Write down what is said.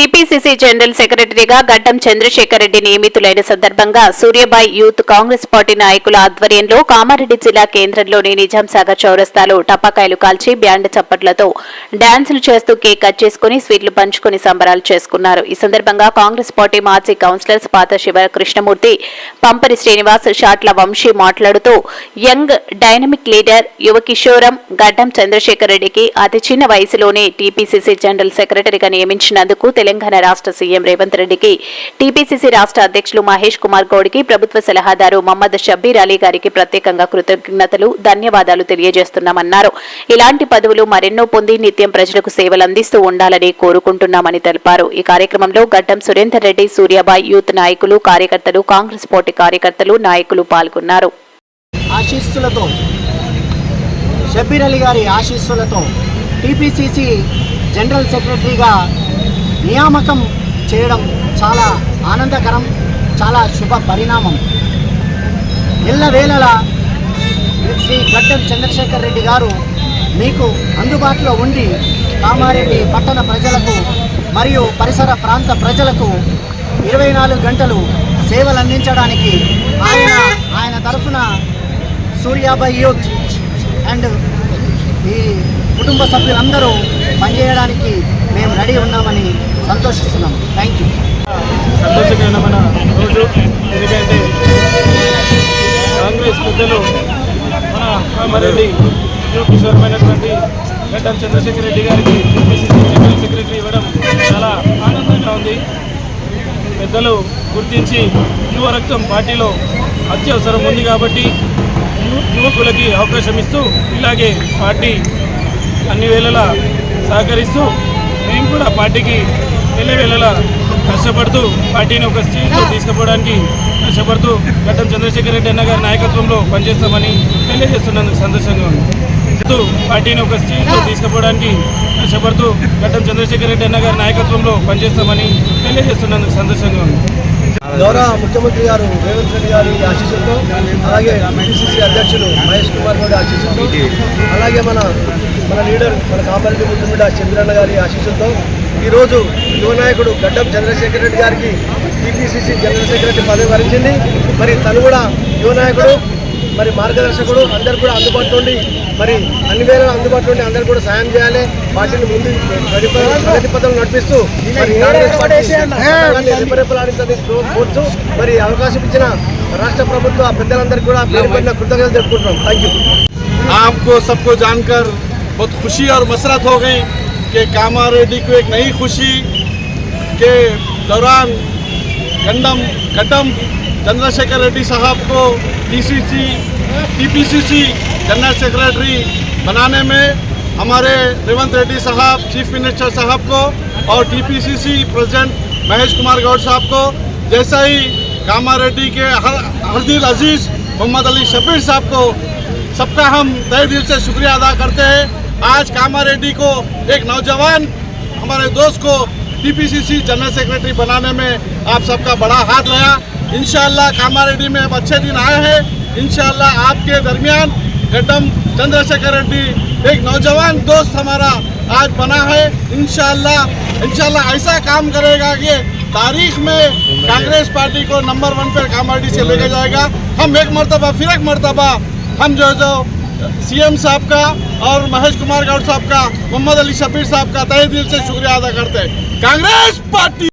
TPCC general సెక్రటరీగా గడ్డం చంద్రశేఖర్ రెడ్డి నియమితులైన సందర్భంగా సూర్యబాయ్ యూత్ కాంగ్రెస్ పార్టీ నాయకుల ఆధ్వర్యంలో కామారెడ్డి జిల్లా కేంద్రంలోని నిజాం సాగర్ చౌరస్తాలో టపాకాయలు కాల్చి బ్యాండ్ చప్పట్లతో డాన్సులు చేస్తూ కేక్ కట్ చేసుకుని స్వీట్లు పంచుకుని సంబరాలు చేసుకున్నారు. ఈ సందర్భంగా కాంగ్రెస్ పార్టీ మాజీ కౌన్సిలర్స్ పాత శివ కృష్ణమూర్తి పంపరి శ్రీనివాస్ షాట్ల వంశీ మాట్లాడుతూ యంగ్ డైనమిక్ లీడర్ యువకిశోరం గడ్డం చంద్రశేఖర్ రెడ్డికి అతి చిన్న వయసులోనే టీపీసీసీ జనరల్ సెక్రటరీగా నియమించినందుకు తెలంగాణ రాష్ట్ర సీఎం రేవంత్ రెడ్డికి టీపీసీసీ రాష్ట్ర అధ్యక్షులు మహేష్ కుమార్ గౌడ్కి ప్రభుత్వ సలహాదారు మహమ్మద్ షబ్బీర్ అలీ గారికి ప్రత్యేకంగా కృతజ్ఞతలు ధన్యవాదాలు తెలియజేస్తున్నామన్నారు. ఇలాంటి పదవులు మరెన్నో పొంది నిత్యం ప్రజలకు సేవలు అందిస్తూ ఉండాలని కోరుకుంటున్నామని తెలిపారు. ఈ కార్యక్రమంలో గడ్డం సురేందర్ రెడ్డి సూర్యాబాయ్ యూత్ నాయకులు కార్యకర్తలు కాంగ్రెస్ పార్టీ కార్యకర్తలు నాయకులు పాల్గొన్నారు. ఆశీస్సులతో షబ్బీర్ అలీ గారి ఆశీస్సులతో టీపీసీసీ జనరల్ సెక్రటరీగా నియామకం చేయడం చాలా ఆనందకరం చాలా శుభ పరిణామం. ఎల్లవేళలా శ్రీ గడ్డం చంద్రశేఖర్ రెడ్డి గారు మీకు అందుబాటులో ఉండి కామారెడ్డి పట్టణ ప్రజలకు మరియు పరిసర ప్రాంత ప్రజలకు ఇరవై నాలుగు గంటలు సేవలు అందించడానికి ఆయన ఆయన తరఫున సూర్యాబాయ్ యూత్ అండ్ ఈ కుటుంబ సభ్యులందరూ పనిచేయడానికి మేము సంతోషిస్తున్నాం థ్యాంక్ యూ సంతోషకరమైన రోజు. ఎందుకంటే కాంగ్రెస్ పెద్దలు మన కామారెడ్డి కిషోరమైనటువంటి గడ్డం చంద్రశేఖర్ రెడ్డి గారికి పిసిసి జనరల్ సెక్రటరీ ఇవ్వడం చాలా ఆనందంగా ఉంది. పెద్దలు గుర్తించి యువ రక్తం పార్టీలో అత్యవసరం ఉంది కాబట్టి యువకులకి అవకాశం ఇస్తూ ఇలాగే పార్టీ అన్ని వేళలా సహకరిస్తూ మేము కూడా పార్టీకి వెళ్ళే కష్టపడుతూ పార్టీని ఒక స్టేజ్లో తీసుకుపోవడానికి కష్టపడుతూ గడ్డం చంద్రశేఖర్ రెడ్డి అన్న గారి నాయకత్వంలో పనిచేస్తామని తెలియజేస్తున్నందుకు సంతోషంగా ఉంది. పార్టీని ఒక స్టేజ్లో తీసుకుపోవడానికి కష్టపడుతూ గడ్డం చంద్రశేఖర్ రెడ్డి అన్న గారి నాయకత్వంలో పనిచేస్తామని తెలియజేస్తున్నందుకు సంతోషంగా ఉంది. గౌరవ ముఖ్యమంత్రి గారు రేవంత్ రెడ్డి గారి ఆశీస్సులతో అలాగే పిసిసి అధ్యక్షులు మహేష్ కుమార్ గారి ఆశీస్సులతో అలాగే మన మన లీడర్ మన కామారెడ్డి ముద్దుమిడ చంద్రన్న గారి ఆశీస్సులతో ఈరోజు యువ నాయకుడు గడ్డం చంద్రశేఖర్ రెడ్డి గారికి టీపీసీసీ జనరల్ సెక్రటరీ పదవి వరించింది మరి తను కూడా యువ నాయకుడు మరి మార్గదర్శకుడు అందరు కూడా అందుబాటులో ఉండి మరి అన్ని వేళ అందుబాటులో ఉండి అందరు కూడా సాయం చేయాలి పార్టీని ముందు ప్రగతి ప్రగతి పథం నడిపిస్తూ మరి కాంగ్రెస్ పార్టీ రిపరేపలాడించని కోరుతూ మరి అవకాశం ఇచ్చిన రాష్ట్ర ప్రభుత్వ పెద్దలందరికీ కూడా పేరు పడిన కృతజ్ఞతలు జరుపుకుంటున్నాం థ్యాంక్ యూ आपको सबको जानकर बहुत खुशी और मसरत हो गई कि कामा रेड्डी को एक नई खुशी के दौरान गंडम गड्डम चंद्रशेखर रेड्डी साहब को टीसीसी टीपीसीसी जनरल सेक्रेटरी बनाने में हमारे रेवंत रेड्डी साहब चीफ मिनिस्टर साहब को और टीपीसीसी प्रेसिडेंट महेश कुमार गौड साहब को, जैसा ही कामा रेड्डी के हर, हरदिल अज़ीज़ मोहम्मद अली शबीर साहब को सबका हम तय दिल से शुक्रिया अदा करते हैं। आज कामा रेड्डी को एक नौजवान, हमारे दोस्त को टीपीसीसी जनरल सेक्रेटरी बनाने में आप सबका बड़ा हाथ रहा। इंशाल्लाह कामा रेड्डी में अब अच्छे दिन आए हैं। इंशाल्लाह आपके दरमियान गड्डम चंद्रशेखर रेड्डी एक नौजवान दोस्त हमारा आज बना है। इंशाल्लाह इंशाल्लाह ऐसा काम करेगा कि तारीख में कांग्रेस पार्टी को नंबर वन पर कामारेड्डी से लेके जाएगा। हम एक मरतबा, फिर एक मरतबा। हम जो जो सीएम साहब का और महेश कुमार गौड़ साहब का, मोहम्मद अली शबीर साहब का तय दिल से शुक्रिया अदा करते हैं। कांग्रेस पार्टी!